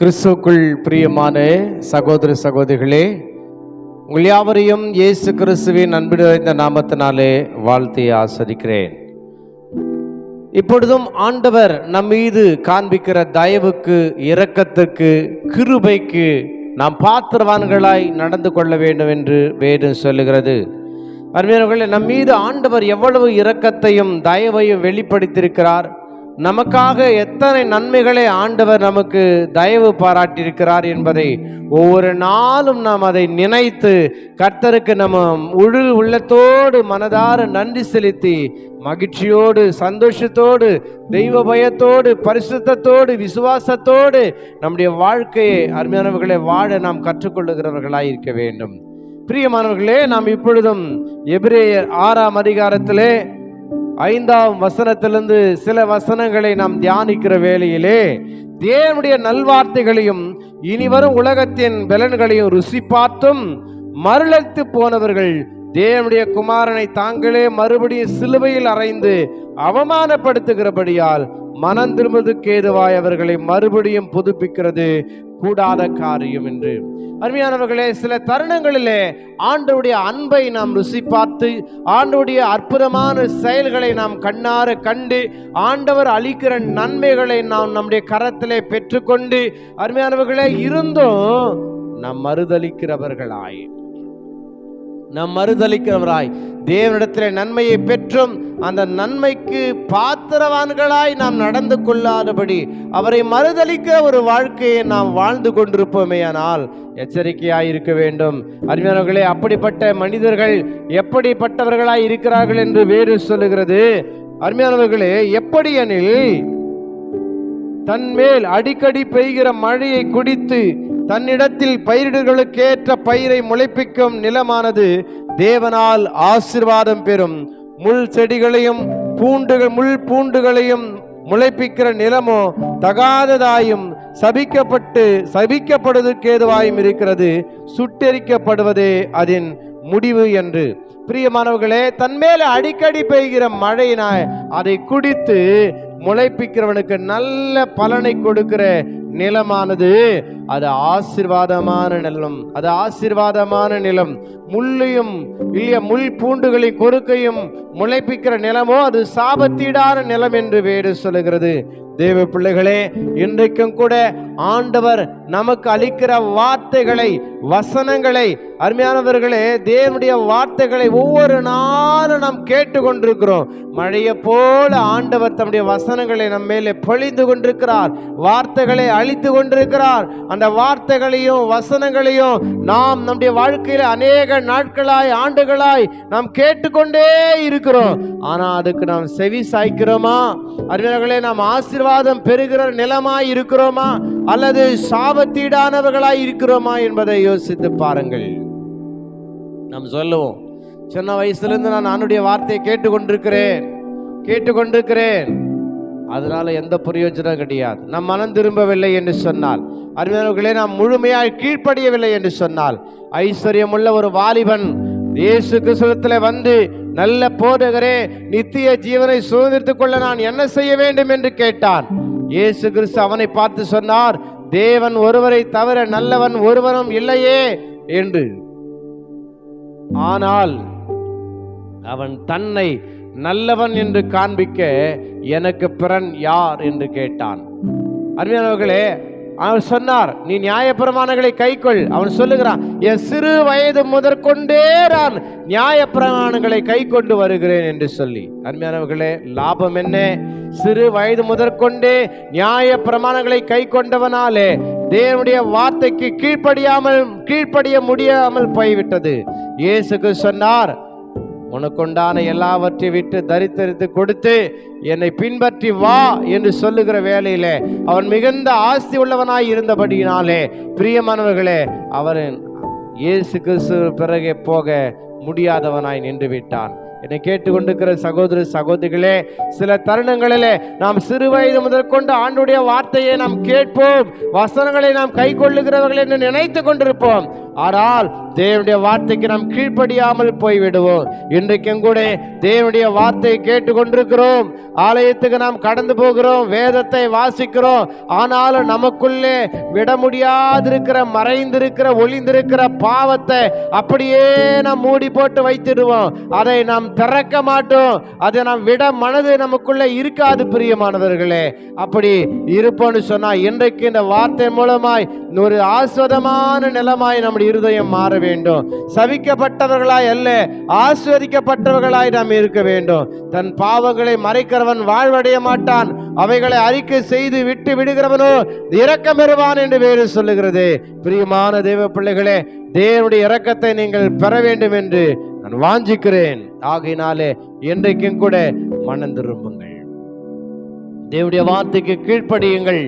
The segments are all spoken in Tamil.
கிறிஸ்துக்குள் பிரியமான சகோதர சகோதரிகளே உங்கள் யாவரையும் இயேசு கிறிஸ்துவின் அன்பு நாமத்தினாலே வாழ்த்தி ஆசரிக்கிறேன். இப்பொழுதும் ஆண்டவர் நம் மீது காண்பிக்கிற தயவுக்கு இரக்கத்துக்கு கிருபைக்கு நாம் பாத்திரவான்களாய் நடந்து கொள்ள வேண்டும் என்று வேதம் சொல்லுகிறது. அருமையானவர்களே நம் மீது ஆண்டவர் எவ்வளவு இரக்கத்தையும் தயவையும் வெளிப்படுத்தியிருக்கிறார். நமக்காக எத்தனை நன்மைகளை ஆண்டவர் நமக்கு தயவு பாராட்டியிருக்கிறார் என்பதை ஒவ்வொரு நாளும் நாம் அதை நினைத்து கர்த்தருக்கு நம்ம முழு உள்ளத்தோடு மனதார நன்றி செலுத்தி மகிழ்ச்சியோடு சந்தோஷத்தோடு தெய்வ பயத்தோடு பரிசுத்தத்தோடு விசுவாசத்தோடு நம்முடைய வாழ்க்கையை அருமையானவர்களை வாழ நாம் கற்றுக்கொள்ளுகிறவர்களாய் இருக்க வேண்டும். பிரியமானவர்களே நாம் இப்பொழுதும் எபிரேயர் ஆறாம் அதிகாரத்திலே ஐந்தாம் வசனத்திலிருந்து சில வசனங்களை நாம் தியானிக்கிற வேளையிலே தேவனுடைய நல்வார்த்தைகளையும் இனிவரும் உலகத்தின் பலன்களையும் ருசி பார்த்தும் மறுளத்து போனவர்கள் தேவனுடைய குமாரனை தாங்களே மறுபடியும் சிலுவையில் அறைந்து அவமானப்படுத்துகிறபடியால் மனம் திரும்புவதற்கு ஏதுவாய் அவர்களை மறுபடியும் புதுப்பிக்கிறது. கூடாத காரியம் என்று. அருமையானவர்களே சில தருணங்களிலே ஆண்டவுடைய அன்பை நாம் ருசி பார்த்து ஆண்டவுடைய அற்புதமான செயல்களை நாம் கண்ணார கண்டு ஆண்டவர் அளிக்கிற நன்மைகளை நாம் நம்முடைய கரத்திலே பெற்றுக்கொண்டு அருமையானவர்களே இருந்தும் நாம் மறுதளிக்கிறவர்களாய் நாம் மறுதளிக்கிறவராய் தேவனிடத்தில் நன்மையை பெற்றும் அந்த நன்மைக்கு பாத்திரவான்களாய் நாம் நடந்து கொள்ளாதபடி அவரை மறுதளிக்க ஒரு வாழ்க்கையை நாம் வாழ்ந்து கொண்டிருப்போமேயானால் எச்சரிக்கையாய் இருக்க வேண்டும். அறிஞர்களே அப்படிப்பட்ட மனிதர்கள் எப்படிப்பட்டவர்களாய் இருக்கிறார்கள் என்று வேறு சொல்லுகிறது. அருமையானவர்களே எப்படி எனில் தன்மேல் அடிக்கடி பெய்கிற மழையை குடித்து தன்னிடத்தில் பயிரிடுகளுக்கேற்ற பயிரை முளைப்பிக்கும் நிலமானது தேவனால் ஆசிர்வாதம் பெறும். முள் செடிகளையும் பூண்டுகள் முள் பூண்டுகளையும் முளைப்பிக்கிற நிலமோ தகாததாயும் சபிக்கப்பட்டு சபிக்கப்படுவதற்கேதுவாயும் இருக்கிறது. சுட்டெரிக்கப்படுவதே அதன் முடிவு என்று. பிரியமானவர்களே தன்மேல அடிக்கடி பெய்கிற மழையினாய் அதை குடித்து முளைப்பிக்கிறவனுக்கு நல்ல பலனை கொடுக்கிற நிலமானது. அது ஆசிர்வாதமான நிலம். அது ஆசிர்வாதமான நிலம். முள்ளையும் இல்லைய முள் பூண்டுகளை கொறுக்கையும் முளைப்பிக்கிற நிலமோ அது சாபத்தீடான நிலம் என்று வேறு சொல்லுகிறது. தேவ பிள்ளைகளே இன்றைக்கும் கூட ஆண்டவர் நமக்கு அளிக்கிற வார்த்தைகளை வசனங்களை அருமையானவர்களே தேவனுடைய வார்த்தைகளை ஒவ்வொரு நாளும் நாம் கேட்டுக்கொண்டிருக்கிறோம். மழையை போல ஆண்டவர் தம்முடைய வசனங்களை நம் மேலே பொழிந்து கொண்டிருக்கிறார். வார்த்தைகளை அழித்து கொண்டிருக்கிறார். அந்த வார்த்தைகளையும் வசனங்களையும் நாம் நம்முடைய வாழ்க்கையில் அநேக நாட்களாய் ஆண்டுகளாய் நாம் கேட்டுக்கொண்டே இருக்கிறோம். ஆனா அதுக்கு நாம் செவி சாய்க்கிறோமா? அருமையானவர்களே நாம் ஆசீர்வாதம் பெறுகிற நிலமாய் இருக்கிறோமா? அல்லது சாபத்தீடானவர்களாய் இருக்கிறோமா என்பதை யோசித்து பாருங்கள். நாம் சொல்லுவோம் சின்ன வயசுலேருந்து நான் நானுடைய வார்த்தையை கேட்டுக்கொண்டிருக்கிறேன் கேட்டுக்கொண்டிருக்கிறேன். அதனால எந்த பிரயோஜனம் கிடையாது. நம் மனம் திரும்பவில்லை என்று சொன்னால் அறிஞர்களே நாம் முழுமையாக கீழ்ப்படியவில்லை என்று சொன்னால் ஐஸ்வர்யமுள்ள ஒரு வாலிபன் இயேசு கிறிஸ்துவத்தில் வந்து நல்ல போதகரே நித்திய ஜீவனை சுதந்திரத்துக் கொள்ள நான் என்ன செய்ய வேண்டும்? என்று கேட்டான். இயேசு கிறிஸ்து அவனை பார்த்து சொன்னார் தேவன் ஒருவரை தவிர நல்லவன் ஒருவனும் இல்லையே என்று. ஆனால் அவன் தன்னை நல்லவன் என்று காண்பிக்க எனக்கு பிறன் யார் என்று கேட்டான். அருமையானவர்களே அவன் சொன்னார் நீ நியாயப்பிரமாணங்களை கைக்கொள். அவன் சொல்லுகிறான் என் சிறு வயது முதற்கொண்டே நான் நியாயப்பிரமாணங்களை கை கொண்டு வருகிறேன் என்று சொல்லி. அருமையானவர்களே லாபம் என்ன? சிறு வயது முதற்கொண்டே நியாய பிரமாணங்களை கை கொண்டவனாலே தேவனுடைய வார்த்தைக்கு கீழ்ப்படியாமல் கீழ்ப்படிய முடியாமல் போய்விட்டது. இயேசுக்கு சொன்னார் உனக்குண்டான எல்லாவற்றை விட்டு தரித்தரித்து கொடுத்து என்னை பின்பற்றி வா என்று சொல்லுகிற வேலையிலே அவன் மிகுந்த ஆஸ்தி உள்ளவனாய் இருந்தபடியினாலே பிரியமானவர்களே அவன் இயேசு கிறிஸ்து பிறகே போக முடியாதவனாய் நின்று விட்டான் என்னை கேட்டுக்கொண்டிருக்கிற சகோதர சகோதரிகளே சில தருணங்களிலே நாம் சிறு வயது முதற்கொண்டு ஆண்டுடைய வார்த்தையை நாம் கேட்போம் வசனங்களை நாம் கை கொள்ளுகிறவர்கள் என்று நினைத்து கொண்டிருப்போம். ஆனால் தேவனுடைய வார்த்தைக்கு நாம் கீழ்ப்படியாமல் போய்விடுவோம். இன்றைக்கும் கூட தேவனுடைய வார்த்தையை கேட்டுக்கொண்டிருக்கிறோம். ஆலயத்துக்கு நாம் கடந்து போகிறோம். வேதத்தை வாசிக்கிறோம். ஆனாலும் நமக்குள்ளே விட முடியாதிருக்கிற மறைந்திருக்கிற ஒளிந்திருக்கிற பாவத்தை அப்படியே நாம் மூடி போட்டு வைத்திடுவோம். அதை நாம் திறக்க மாட்டோம். அதை நாம் விட மனது நமக்குள்ளே இருக்காது பிரியமானவர்களே. அப்படி இருப்போன்னு சொன்னால் இன்றைக்கு இந்த வார்த்தை மூலமாய் ஒரு ஆஸ்வதமான நிலமாய் நம்முடைய இருதயம் மாற வேண்டும். சவிக்கப்பட்டவர்களாய் அல்ல ஆஸ்வதிக்கப்பட்டவர்களாய் நாம் இருக்க வேண்டும். தன் பாவங்களை மறைக்கிறவன் வாழ்வடைய மாட்டான். அவைகளை அறிக்கை செய்து விட்டு விடுகிறவனோ இரக்கம் பெறுவான் என்று வேறு சொல்லுகிறது. பிரியமான தேவ பிள்ளைகளே தேவனுடைய இரக்கத்தை நீங்கள் பெற வேண்டும் என்று நான் வாஞ்சிக்கிறேன். ஆகையினாலே என்றைக்கும் கூட மனம் திரும்புங்கள். தேவனுடைய வார்த்தைக்கு கீழ்ப்படியுங்கள்.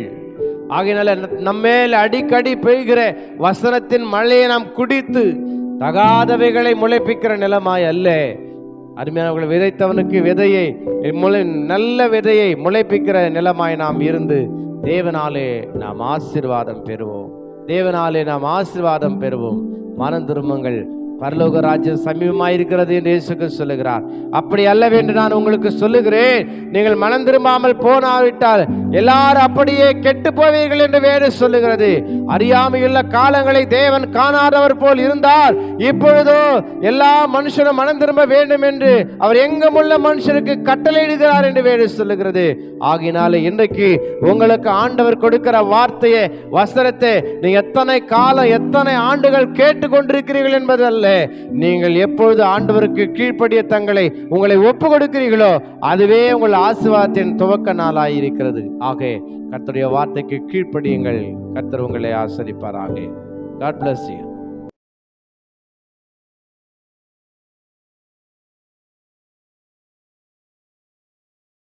ஆகையினால நம்மேல் அடிக்கடி பெய்கிற வசனத்தின் மழையை நாம் குடித்து தகாதவைகளை முளைப்பிக்கிற நிலமாய் அல்ல. அருமையானவர்கள் விதைத்தவனுக்கு விதையை முளை நல்ல விதையை முளைப்பிக்கிற நிலமாய் நாம் இருந்து தேவனாலே நாம் ஆசீர்வாதம் பெறுவோம். தேவனாலே நாம் ஆசிர்வாதம் பெறுவோம். மனம் திரும்புங்கள் பரலோக ராஜ்யம் சமீபமாயிருக்கிறது என்று இயேசுக்கு சொல்லுகிறார். அப்படி அல்லவென்று நான் உங்களுக்கு சொல்லுகிறேன் நீங்கள் மனம் திரும்பாமல் போனாவிட்டால் எல்லாரும் அப்படியே கெட்டு போவீர்கள் என்று வேறு சொல்லுகிறது. அறியாமையுள்ள காலங்களை தேவன் காணாதவர் போல் இருந்தால் இப்பொழுதோ எல்லா மனுஷனும் மனம் திரும்ப வேண்டும் என்று அவர் எங்கமுள்ள மனுஷனுக்கு கட்டளையிடுகிறார் என்று வேறு சொல்லுகிறது. ஆகினால இன்றைக்கு உங்களுக்கு ஆண்டவர் கொடுக்கிற வார்த்தையை வசனத்தை நீ எத்தனை காலம் எத்தனை ஆண்டுகள் கேட்டுக்கொண்டிருக்கிறீர்கள் என்பது அல்ல. நீங்கள் எப்பொழுது ஆண்டவருக்கு கீழ்ப்படிய தங்களை உங்களை ஒப்பு கொடுக்கிறீர்களோ அதுவே உங்கள் ஆசீர்வாதத்தின் துவக்க நாளாக இருக்கிறது ஆக கர்த்தருடைய வார்த்தைக்கு கீழ்ப்படியுங்கள் கர்த்தர் உங்களை ஆசரிப்பாராக காட் பிளஸ் யூ